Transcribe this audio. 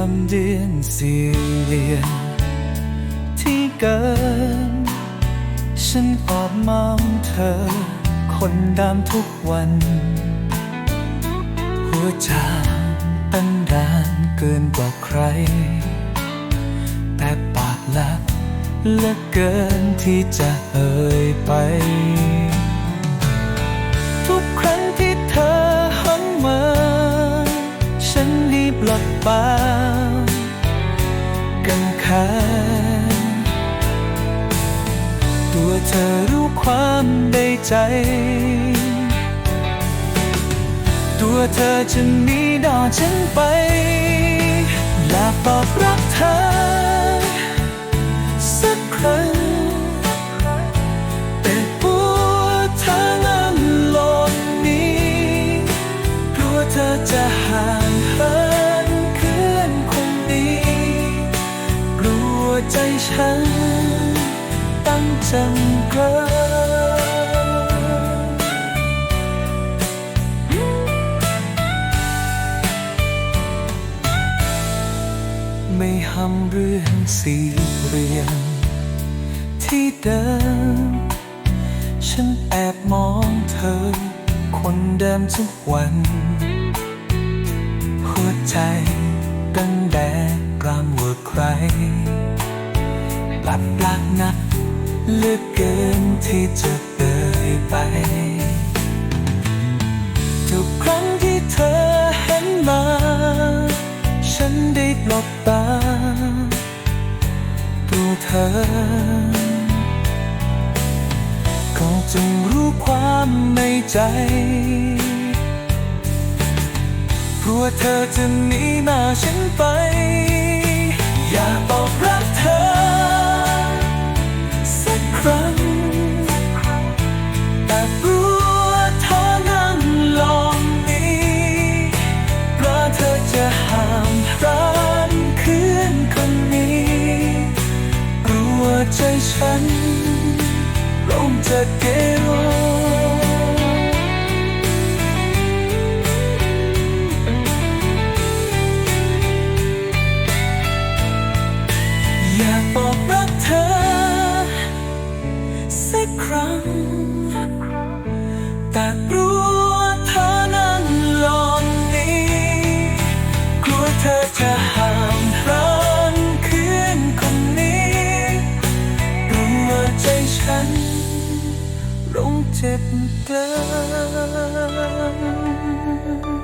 ามเดือนสี่เรียนที่เกิน ฉันออบมางเธอ คนดำทุกวัน หัวใจตั้งดานเกินกว่าใคร แต่ปากลับและเกินที่จะเอ่ยไป รีบหลดปากกังขาตัวเธอรู้ความในใจ ตัวเธอจะหนีดอฉันไปและบอกรักเธอ ใจฉัน ตั้งจำเกลอไม่หำเรื่องสีเรียง ที่เดิม ฉันแอบมองเธอ คนเดิมทุกวัน หัวใจตั้งแดงกลามว่าใคร ปลัดปลักนักเลือกเกินที่จะเอ่ยไป ทุกครั้งที่เธอเห็นมา ฉันได้ปลบตาตัวเธอ ก็จงรู้ความในใจกลัวเธอจะหนีหน้าฉันไป ใจฉันลงจะเกโรอยากบอกรักเธอ สักครั้งแต่ เจ็บกัน